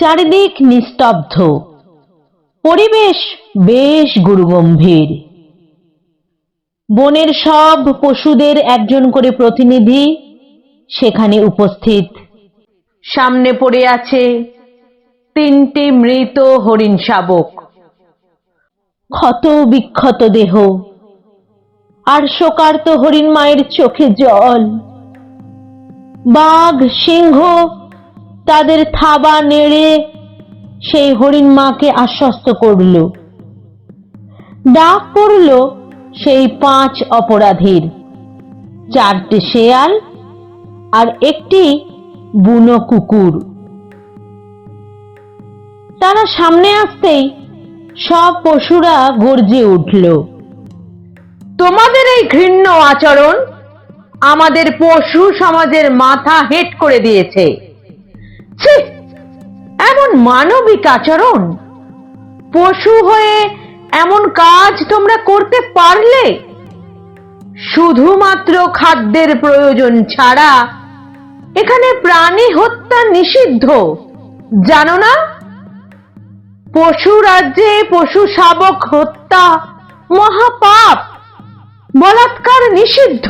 চারিদিক নিস্তব্ধ। পরিবেশ বেশ গুরুগম্ভীর। বনের সব পশুদের একজন করে প্রতিনিধি সেখানে উপস্থিত। সামনে পড়ে আছে তিনটি মৃত হরিণ শাবক। ক্ষত বিক্ষত দেহ। আর শোকার্ত হরিণ মায়ের চোখে জল। বাঘ, সিংহ তাদের থাবা নেড়ে সেই হরিণ মাকে আশ্বস্ত করল। ডাক পড়ল সেই পাঁচ অপরাধীর। চারটে শেয়াল আর একটি বুনো কুকুর। তারা সামনে আসতেই সব পশুরা গর্জে উঠল। তোমাদের এই ঘৃণ্য আচরণ আমাদের পশু সমাজের মাথা হেট করে দিয়েছে। এমন মানবিক আচরণ? পশু হয়ে এমন কাজ তোমরা করতে পারলে? শুধুমাত্র খাদ্যের প্রয়োজন ছাড়া এখানে প্রাণী হত্যা নিষিদ্ধ, জানো না? পশু রাজ্যে পশু শাবক হত্যা মহাপাপ, বলাৎকার নিষিদ্ধ।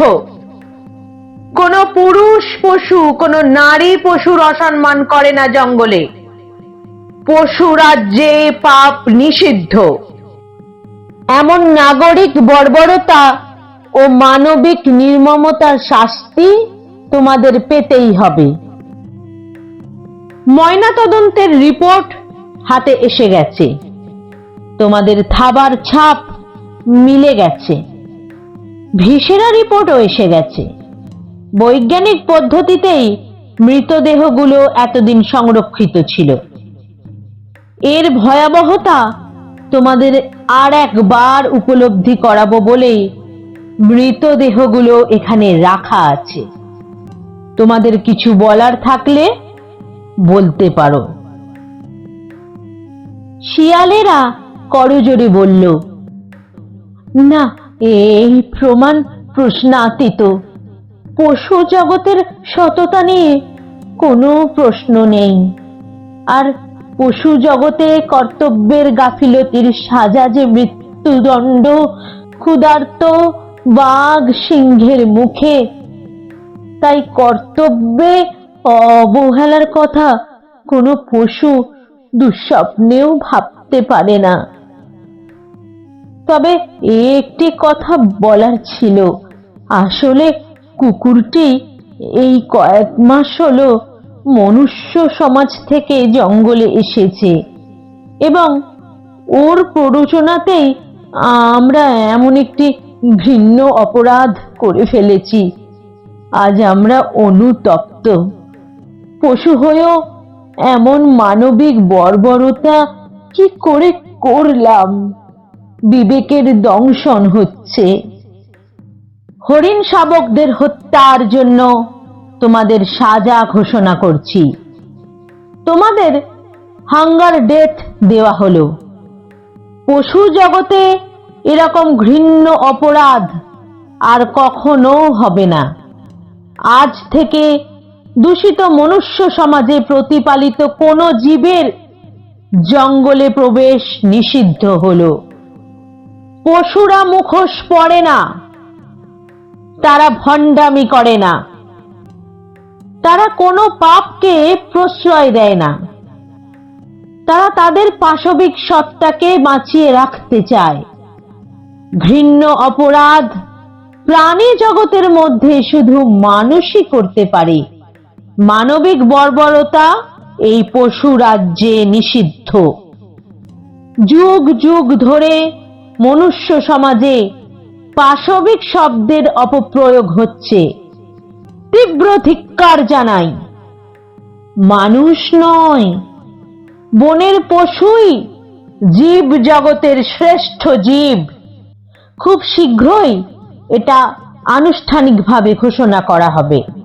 কোন পুরুষ পশু, কোন নারী পশুর অসম্মান করে না জঙ্গলে। পশু রাজ্যে পাপ নিষিদ্ধ। এমন নাগরিক বর্বরতা ও মানবিক নির্মমতার শাস্তি তোমাদের পেতেই হবে। ময়নাতদন্তের রিপোর্ট হাতে এসে গেছে। তোমাদের থাবার ছাপ মিলে গেছে। ভিসেরা রিপোর্টও এসে গেছে। বৈজ্ঞানিক পদ্ধতিতেই মৃতদেহগুলো এতদিন সংরক্ষিত ছিল। এর ভয়াবহতা তোমাদের আর একবার উপলব্ধি করাবো বলেই মৃতদেহগুলো এখানে রাখা আছে। তোমাদের কিছু বলার থাকলে বলতে পারো। শিয়ালেরা করজোরে বলল, না, এই প্রমাণ প্রশ্নাতীত। পশু জগতের সততা নিয়ে কোনো প্রশ্ন নেই। আর পশু জগতে কর্তব্যের গাফিলতির সাজা যে মৃত্যুদণ্ড, ক্ষুধার্ত বাঘ সিংহের মুখে, তাই কর্তব্যে অবহেলার কথা কোনো পশু দুঃস্বপ্নেও ভাবতে পারে না। তবে একটি কথা বলার ছিল, আসলে কুকুরটি এই কয়েক মাস হলো মনুষ্য সমাজ থেকে জঙ্গলে এসেছে এবং ওর প্ররোচনাতেই আমরা এমন একটি ঘৃণ্য অপরাধ করে ফেলেছি। আজ আমরা অনুতপ্ত। পশু হয়েও এমন মানবিক বর্বরতা কি করে করলাম? বিবেকের দংশন হচ্ছে। হরিণ শাবকদের হত্যার জন্য তোমাদের সাজা ঘোষণা করছি। তোমাদের হাঙ্গার ডেথ দেওয়া হলো। পশু জগতে এরকম ঘৃণ্য অপরাধ আর কখনো হবে না। আজ থেকে দূষিত মনুষ্য সমাজে প্রতিপালিত কোনো জীবের জঙ্গলে প্রবেশ নিষিদ্ধ হলো। পশুরা মুখোশ পড়ে না। তারা ভণ্ডামি করে না। তারা কোনো পাপকে প্রশ্রয় দেয় না। তারা তাদের পাশবিক সত্তাকে বাঁচিয়ে রাখতে চায়। ঘৃণ্য অপরাধ প্রাণী জগতের মধ্যে শুধু মানুষই করতে পারে। মানবিক বর্বরতা এই পশু রাজ্যে নিষিদ্ধ। যুগ যুগ ধরে মনুষ্য সমাজে পাশবিক শব্দের অপপ্রয়োগ হচ্ছে। তীব্র ধিক্কার জানাই। মানুষ নয়, বনের পশুই জীব জগতের শ্রেষ্ঠ জীব। খুব শীঘ্রই এটা আনুষ্ঠানিকভাবে ঘোষণা করা হবে।